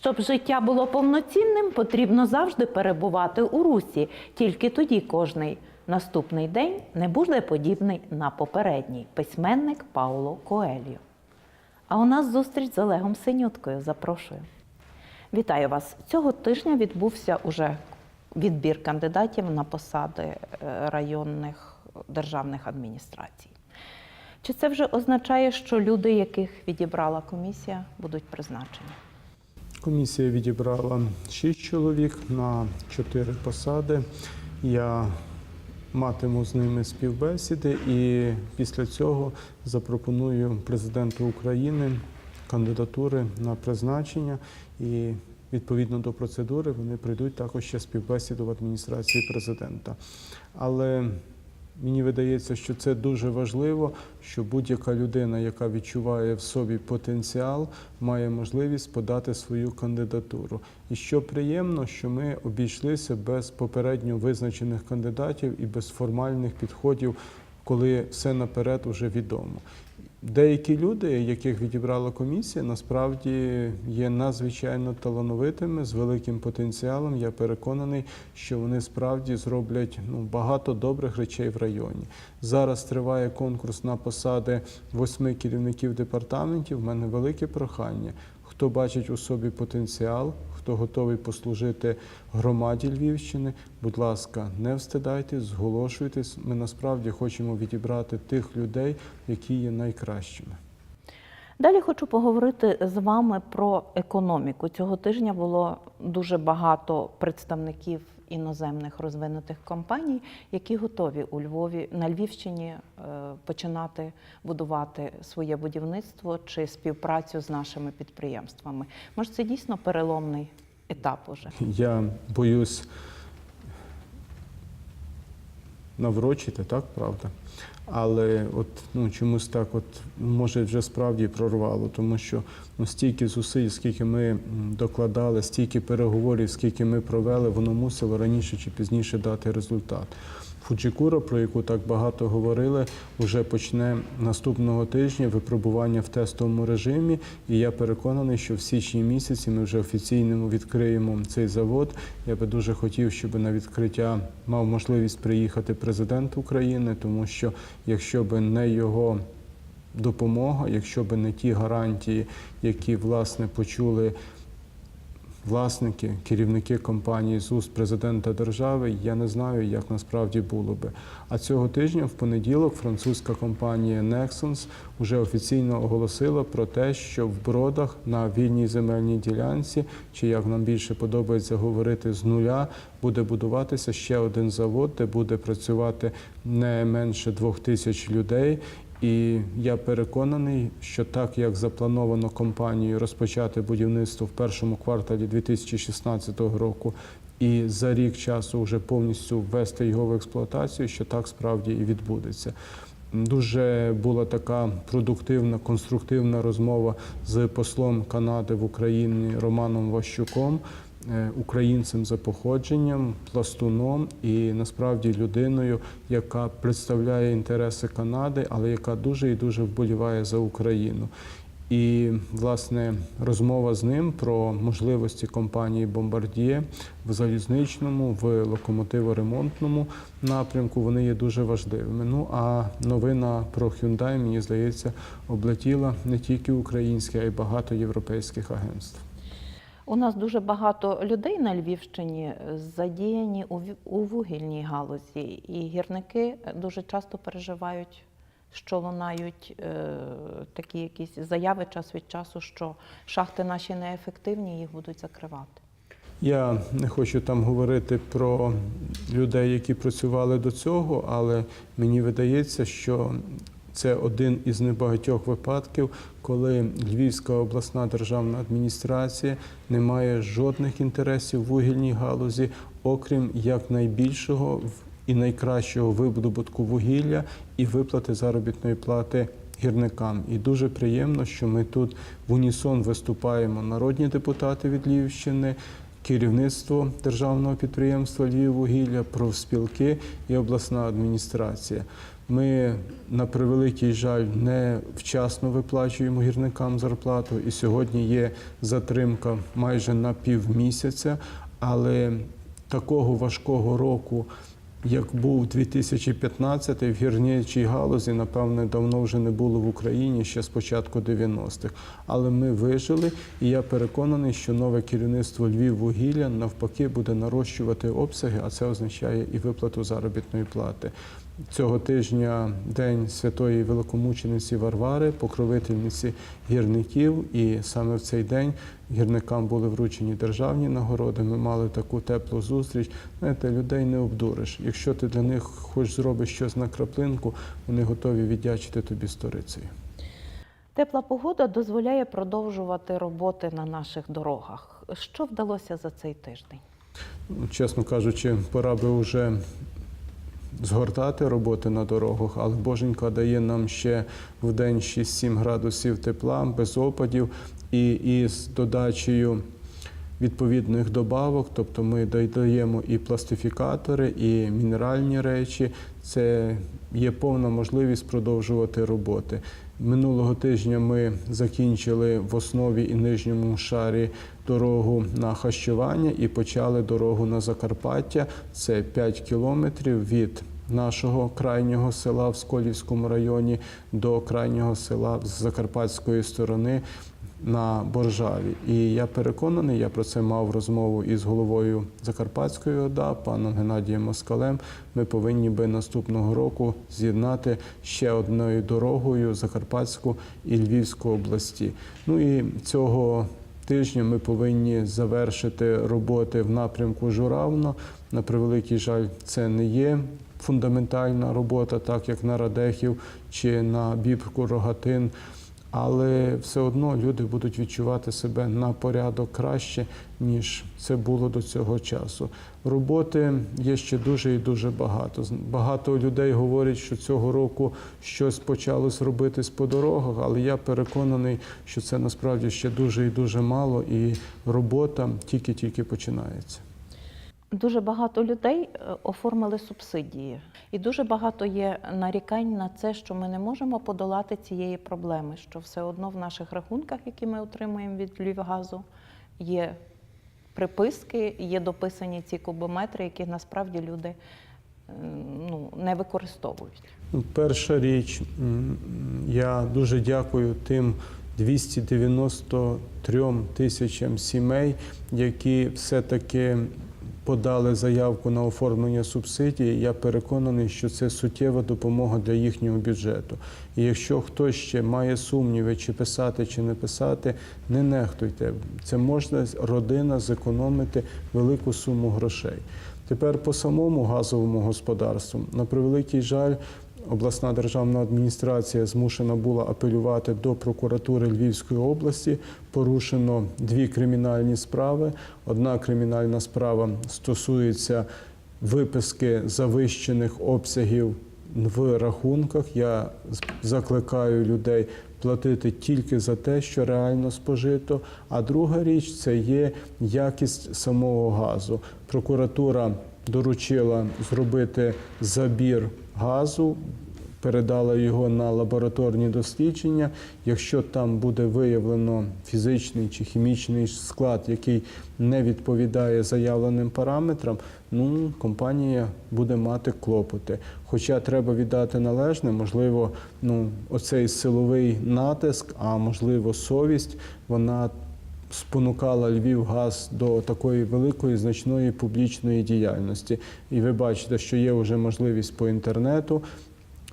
Щоб життя було повноцінним, потрібно завжди перебувати у русі. Тільки тоді кожний наступний день не буде подібний на попередній. Письменник Пауло Коельо. А у нас зустріч з Олегом Синюткою. Запрошую. Вітаю вас. Цього тижня відбувся уже відбір кандидатів на посади е, районних державних адміністрацій. Чи це вже означає, що люди, яких відібрала комісія, будуть призначені? Комісія відібрала 6 чоловік на 4 посади. Я матиму з ними співбесіди і після цього запропоную президенту України кандидатури на призначення і відповідно до процедури вони прийдуть також ще співбесіду в адміністрації президента. Але Мені видається, що це дуже важливо, що будь-яка людина, яка відчуває в собі потенціал, має можливість подати свою кандидатуру. І що приємно, що ми обійшлися без попередньо визначених кандидатів і без формальних підходів, коли все наперед уже відомо. Деякі люди, яких відібрала комісія, насправді є надзвичайно талановитими з великим потенціалом. Я переконаний, що вони справді зроблять ну, багато добрих речей в районі. Зараз триває конкурс на посади восьми керівників департаментів. У мене велике прохання. Хто бачить у собі потенціал, хто готовий послужити громаді Львівщини, будь ласка, не встидайтесь, зголошуйтесь. Ми насправді хочемо відібрати тих людей, які є найкращими. Далі хочу поговорити з вами про економіку. Цього тижня було дуже багато представників іноземних розвинутих компаній, які готові у Львові на Львівщині е, починати будувати своє будівництво чи співпрацю з нашими підприємствами. Може, це дійсно переломний етап уже. Я боюсь наврочити, так, правда? Але от ну чомусь так, от може вже справді прорвало, тому що ну стільки зусиль, скільки ми докладали, стільки переговорів, скільки ми провели, воно мусило раніше чи пізніше дати результат. Фуджикура, про яку так багато говорили, вже почне наступного тижня випробування в тестовому режимі. І я переконаний, що в січні місяці ми вже офіційно відкриємо цей завод. Я би дуже хотів, щоб на відкриття мав можливість приїхати президент України, тому що якщо би не його допомога, якщо би не ті гарантії, які власне почули власники, керівники компанії з уст президента держави, я не знаю, як насправді було би. А цього тижня, в понеділок, французька компанія Nexons вже офіційно оголосила про те, що в бродах на вільній земельній ділянці, чи як нам більше подобається говорити, з нуля буде будуватися ще один завод, де буде працювати не менше двох тисяч людей. І я переконаний, що так як заплановано компанією розпочати будівництво в першому кварталі 2016 року, і за рік часу вже повністю ввести його в експлуатацію, що так справді і відбудеться. Дуже була така продуктивна, конструктивна розмова з послом Канади в Україні Романом Ващуком українцем за походженням, пластуном і насправді людиною, яка представляє інтереси Канади, але яка дуже і дуже вболіває за Україну. І власне розмова з ним про можливості компанії Бомбардіє в залізничному, в локомотиворемонтному напрямку вони є дуже важливими. Ну а новина про Hyundai, мені здається, облетіла не тільки українське, а й багато європейських агентств. У нас дуже багато людей на Львівщині задіяні у вугільній галузі, і гірники дуже часто переживають, що лунають е, такі якісь заяви час від часу, що шахти наші неефективні, їх будуть закривати. Я не хочу там говорити про людей, які працювали до цього, але мені видається, що це один із небагатьох випадків, коли Львівська обласна державна адміністрація не має жодних інтересів в вугільній галузі, окрім якнайбільшого в- і найкращого видобутку вугілля і виплати заробітної плати гірникам. І дуже приємно, що ми тут в унісон виступаємо народні депутати від Львівщини, керівництво державного підприємства Львіввугілля, профспілки і обласна адміністрація. Ми на превеликий жаль не вчасно виплачуємо гірникам зарплату, і сьогодні є затримка майже на півмісяця, але такого важкого року. Як був 2015 в гірничій галузі, напевне, давно вже не було в Україні ще з початку 90-х. Але ми вижили, і я переконаний, що нове керівництво Львіввугілля навпаки буде нарощувати обсяги, а це означає і виплату заробітної плати. Цього тижня День святої великомучениці Варвари, покровительниці гірників, і саме в цей день гірникам були вручені державні нагороди. Ми мали таку теплу зустріч. Знаєте, людей не обдуриш. Якщо ти для них хоч зробиш щось на краплинку, вони готові віддячити тобі сторицею. Тепла погода дозволяє продовжувати роботи на наших дорогах. Що вдалося за цей тиждень? Ну, Чесно кажучи, пора би вже згортати роботи на дорогах, але Боженька дає нам ще в день 6-7 градусів тепла, без опадів і із додачею відповідних добавок, тобто ми додаємо і пластифікатори, і мінеральні речі. Це є повна можливість продовжувати роботи. Минулого тижня ми закінчили в основі і нижньому шарі дорогу на хащування і почали дорогу на Закарпаття. Це 5 кілометрів від нашого крайнього села в Сколівському районі до крайнього села з закарпатської сторони на Боржаві. І я переконаний, я про це мав розмову із головою Закарпатської ОДА, паном Геннадієм Москалем. Ми повинні би наступного року з'єднати ще одною дорогою Закарпатську і Львівську області. Ну і цього тижня ми повинні завершити роботи в напрямку Журавно. На превеликий жаль, це не є фундаментальна робота, так як на Радехів чи на Бібку Рогатин. Але все одно люди будуть відчувати себе на порядок краще, ніж це було до цього часу. Роботи є ще дуже і дуже багато. Багато людей говорять, що цього року щось почалось робитись по дорогах, але я переконаний, що це насправді ще дуже і дуже мало, і робота тільки-тільки починається. Дуже багато людей е, оформили субсидії, і дуже багато є нарікань на це, що ми не можемо подолати цієї проблеми, що все одно в наших рахунках, які ми отримуємо від Львівгазу, є приписки, є дописані ці кубометри, які насправді люди ну, не використовують. Ну, Перша річ, я дуже дякую тим 293 тисячам сімей, які все-таки подали заявку на оформлення субсидії. Я переконаний, що це суттєва допомога для їхнього бюджету. І якщо хтось ще має сумніви, чи писати, чи не писати, не нехтуйте. Це можна родина зекономити велику суму грошей. Тепер по самому газовому господарству, на превеликий жаль, обласна державна адміністрація змушена була апелювати до прокуратури Львівської області. Порушено дві кримінальні справи. Одна кримінальна справа стосується виписки завищених обсягів в рахунках. Я закликаю людей платити тільки за те, що реально спожито. А друга річ це є якість самого газу. Прокуратура доручила зробити забір газу. Передала його на лабораторні дослідження. Якщо там буде виявлено фізичний чи хімічний склад, який не відповідає заявленим параметрам, ну компанія буде мати клопоти. Хоча треба віддати належне, можливо, ну оцей силовий натиск, а можливо, совість, вона спонукала Львівгаз до такої великої значної публічної діяльності. І ви бачите, що є вже можливість по інтернету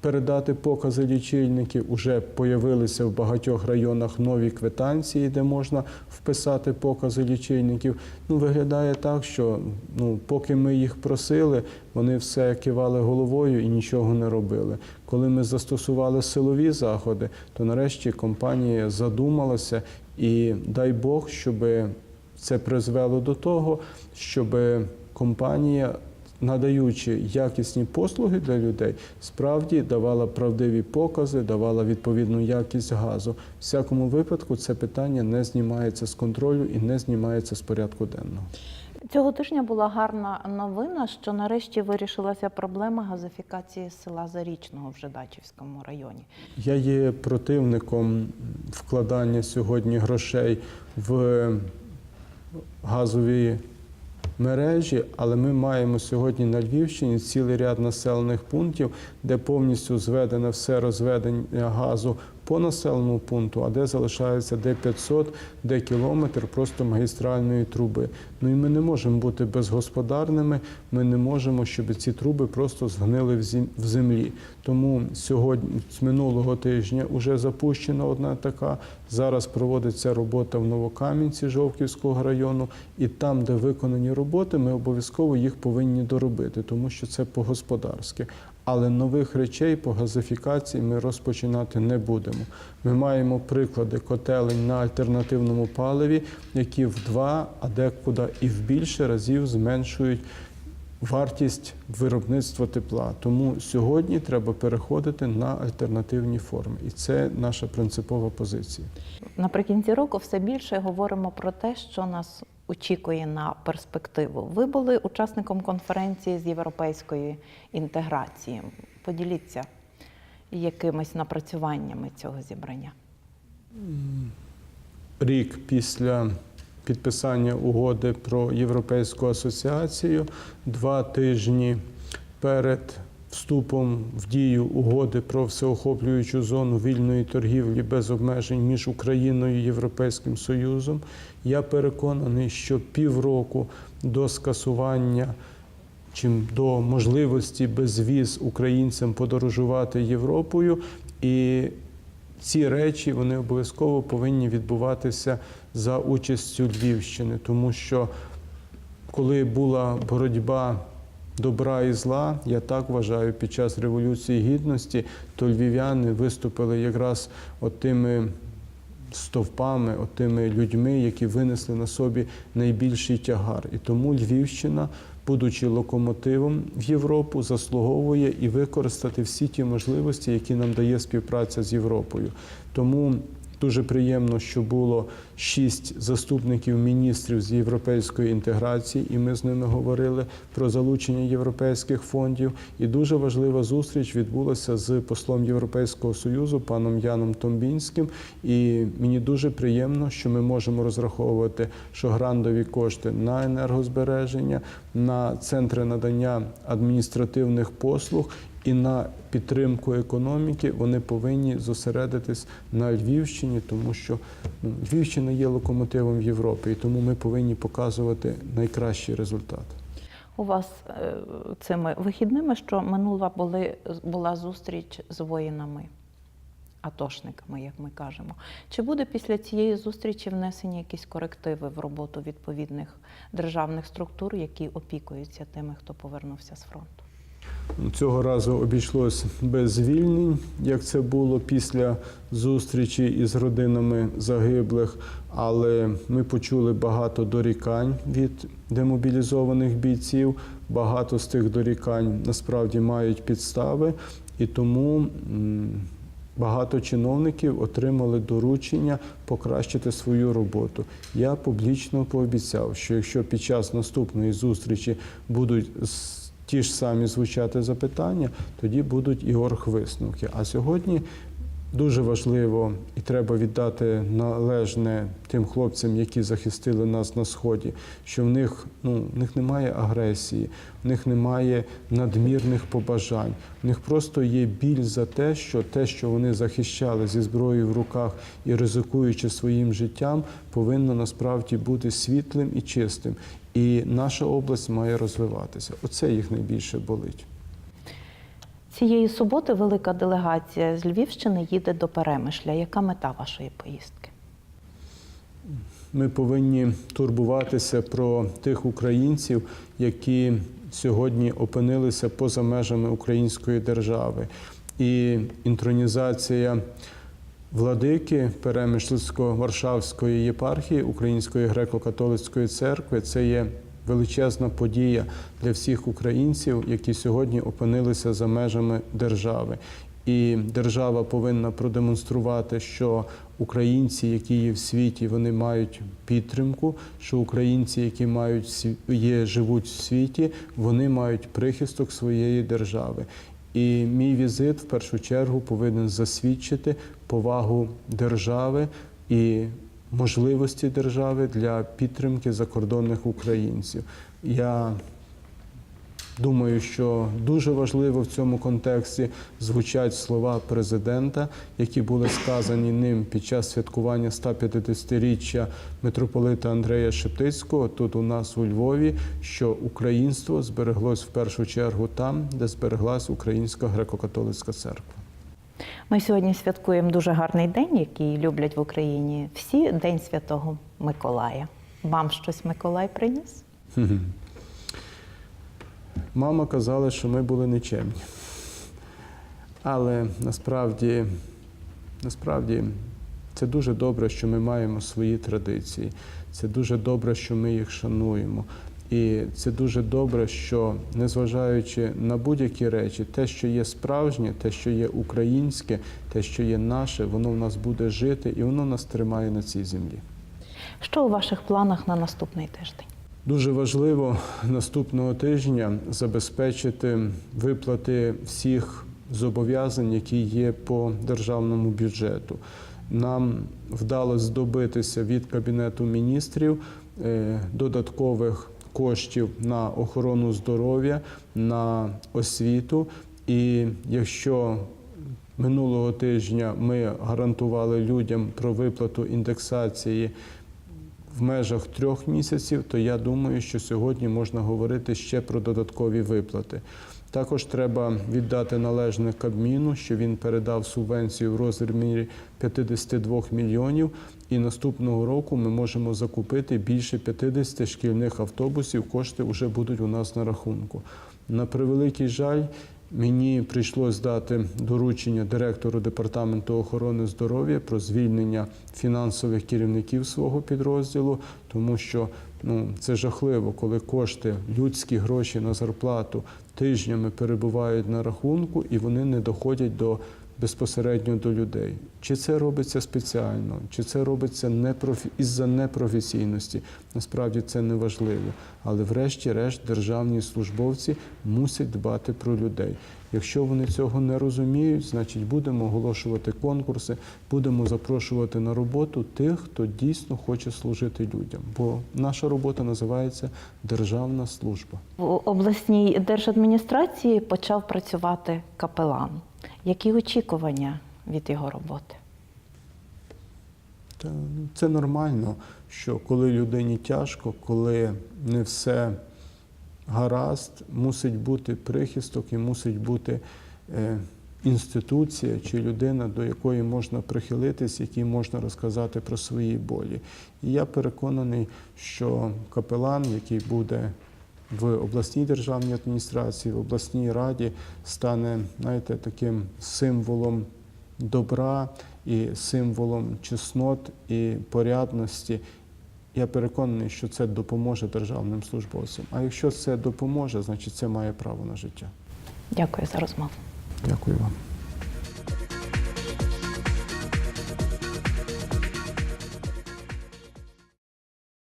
передати покази лічильників. Уже появилися в багатьох районах нові квитанції, де можна вписати покази лічильників. Ну, виглядає так, що ну, поки ми їх просили, вони все кивали головою і нічого не робили. Коли ми застосували силові заходи, то нарешті компанія задумалася, і дай Бог, щоб це призвело до того, щоб компанія надаючи якісні послуги для людей, справді давала правдиві покази, давала відповідну якість газу. В всякому випадку це питання не знімається з контролю і не знімається з порядку денного. Цього тижня була гарна новина, що нарешті вирішилася проблема газифікації села Зарічного в Жидачівському районі. Я є противником вкладання сьогодні грошей в газові мережі, але ми маємо сьогодні на Львівщині цілий ряд населених пунктів, де повністю зведене все розведення газу по населеному пункту, а де залишається де 500, де кілометр просто магістральної труби. Ну і ми не можемо бути безгосподарними. Ми не можемо, щоб ці труби просто згнили в землі. Тому сьогодні з минулого тижня вже запущена одна така. Зараз проводиться робота в Новокам'янці Жовківського району, і там, де виконані роботи, ми обов'язково їх повинні доробити, тому що це по-господарськи. Але нових речей по газифікації ми розпочинати не будемо. Ми маємо приклади котелень на альтернативному паливі, які в два, а декуди і в більше разів зменшують вартість виробництва тепла. Тому сьогодні треба переходити на альтернативні форми, і це наша принципова позиція. Наприкінці року все більше говоримо про те, що нас очікує на перспективу. Ви були учасником конференції з європейської інтеграції. Поділіться якимись напрацюваннями цього зібрання. рік після підписання угоди про європейську асоціацію, два тижні перед вступом в дію угоди про всеохоплюючу зону вільної торгівлі без обмежень між Україною і Європейським Союзом, я переконаний, що півроку до скасування чим до можливості безвіз українцям подорожувати Європою. І ці речі вони обов'язково повинні відбуватися за участю Львівщини, тому що коли була боротьба добра і зла, я так вважаю, під час Революції Гідності, то львів'яни виступили якраз от тими стовпами, от тими людьми, які винесли на собі найбільший тягар. І тому Львівщина, будучи локомотивом в Європу, заслуговує і використати всі ті можливості, які нам дає співпраця з Європою. Тому Дуже приємно, що було шість заступників міністрів з європейської інтеграції, і ми з ними говорили про залучення європейських фондів. І дуже важлива зустріч відбулася з послом Європейського союзу паном Яном Томбінським. І мені дуже приємно, що ми можемо розраховувати, що грантові кошти на енергозбереження, на центри надання адміністративних послуг і на підтримку економіки вони повинні зосередитись на Львівщині, тому що ну, Львівщина є локомотивом в Європі, і тому ми повинні показувати найкращий результат. У вас е, цими вихідними, що минула були, була зустріч з воїнами, атошниками, як ми кажемо. Чи буде після цієї зустрічі внесені якісь корективи в роботу відповідних державних структур, які опікуються тими, хто повернувся з фронту? Цього разу обійшлось без звільнень, як це було після зустрічі із родинами загиблих. Але ми почули багато дорікань від демобілізованих бійців. Багато з тих дорікань насправді мають підстави, і тому багато чиновників отримали доручення покращити свою роботу. Я публічно пообіцяв, що якщо під час наступної зустрічі будуть ті ж самі звучати запитання, тоді будуть і оргвисновки. А сьогодні дуже важливо і треба віддати належне тим хлопцям, які захистили нас на сході, що в них ну в них немає агресії, в них немає надмірних побажань. В них просто є біль за те, що те, що вони захищали зі зброєю в руках і ризикуючи своїм життям, повинно насправді бути світлим і чистим. І наша область має розвиватися. Оце їх найбільше болить. Цієї суботи велика делегація з Львівщини їде до Перемишля. Яка мета вашої поїздки? Ми повинні турбуватися про тих українців, які сьогодні опинилися поза межами української держави. І інтронізація владики Перемишльсько-Варшавської єпархії Української греко-католицької церкви це є величезна подія для всіх українців, які сьогодні опинилися за межами держави. І держава повинна продемонструвати, що українці, які є в світі, вони мають підтримку. Що українці, які мають є, живуть в світі, вони мають прихисток своєї держави. І мій візит в першу чергу повинен засвідчити повагу держави і можливості держави для підтримки закордонних українців. Я Думаю, що дуже важливо в цьому контексті звучать слова президента, які були сказані ним під час святкування 150-річчя митрополита Андрея Шептицького тут у нас у Львові, що українство збереглось в першу чергу там, де збереглась Українська греко-католицька церква. Ми сьогодні святкуємо дуже гарний день, який люблять в Україні всі День Святого Миколая. Вам щось Миколай приніс? Мама казала, що ми були нечемні. Але насправді, насправді це дуже добре, що ми маємо свої традиції. Це дуже добре, що ми їх шануємо. І це дуже добре, що незважаючи на будь-які речі, те, що є справжнє, те, що є українське, те, що є наше, воно в нас буде жити і воно нас тримає на цій землі. Що у ваших планах на наступний тиждень? Дуже важливо наступного тижня забезпечити виплати всіх зобов'язань, які є по державному бюджету. Нам вдалося добитися від Кабінету міністрів е, додаткових коштів на охорону здоров'я, на освіту. І якщо минулого тижня ми гарантували людям про виплату індексації в межах трьох місяців, то я думаю, що сьогодні можна говорити ще про додаткові виплати. Також треба віддати належне Кабміну, що він передав субвенцію в розмірі 52 мільйонів, і наступного року ми можемо закупити більше 50 шкільних автобусів. Кошти вже будуть у нас на рахунку. На превеликий жаль, Мені прийшлось дати доручення директору департаменту охорони здоров'я про звільнення фінансових керівників свого підрозділу, тому що ну це жахливо, коли кошти, людські гроші на зарплату тижнями перебувають на рахунку і вони не доходять до безпосередньо до людей. Чи це робиться спеціально, чи це робиться непрофі... із-за непрофесійності, насправді це не важливо. Але врешті-решт державні службовці мусять дбати про людей. Якщо вони цього не розуміють, значить будемо оголошувати конкурси, будемо запрошувати на роботу тих, хто дійсно хоче служити людям. Бо наша робота називається державна служба. У обласній держадміністрації почав працювати капелан. Які очікування від його роботи? Ну, це нормально, що коли людині тяжко, коли не все гаразд, мусить бути прихисток і мусить бути е, інституція чи людина, до якої можна прихилитись, якій можна розказати про свої болі. І я переконаний, що капелан, який буде в обласній державній адміністрації, в обласній раді, стане знаєте, таким символом добра і символом чеснот і порядності. Я переконаний, що це допоможе державним службовцям. А якщо це допоможе, значить це має право на життя. Дякую за розмову. Дякую вам.